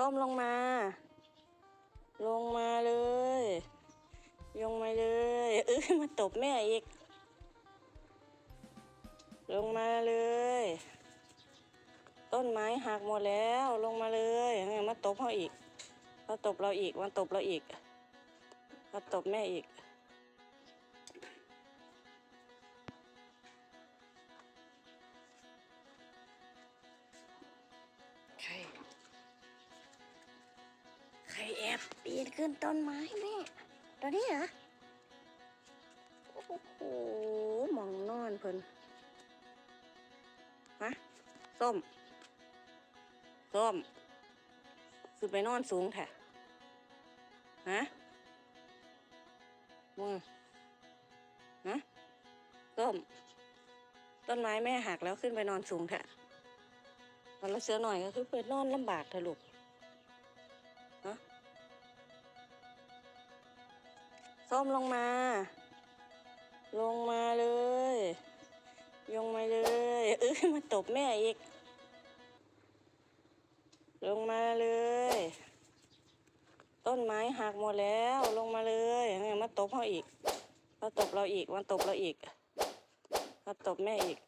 ส้มลงมา ลงมาเลย ลงมาเลย เออมาตบแม่อีก ลงมาเลย ต้นไม้หักหมดแล้ว ลงมาเลยเนี่ยมาตบเขาอีก มาตบเราอีก มาตบเราอีก มาตบแม่อีก บปีนขึ้นต้นไม้แม่ตอนนี้เหรอ โอ้โหมองนอนเพิ่นฮะส้ม ส้มคือไปนอนสูงแท้ฮะมึงฮะส้ม ต้นไม้แม่หักแล้วขึ้นไปนอนสูงแท้วันละเสือหน่อยก็คือไปนอนลำบากเถอะลูกฮะ ส้มลงมา ลงมาเลย ลงมาเลย เออมาตบแม่อีก ลงมาเลย ต้นไม้หักหมดแล้วลงมาเลยเนี่ยมาตบเขาอีกมาตบเราอีกมาตบเราอีกมาตบแม่อีก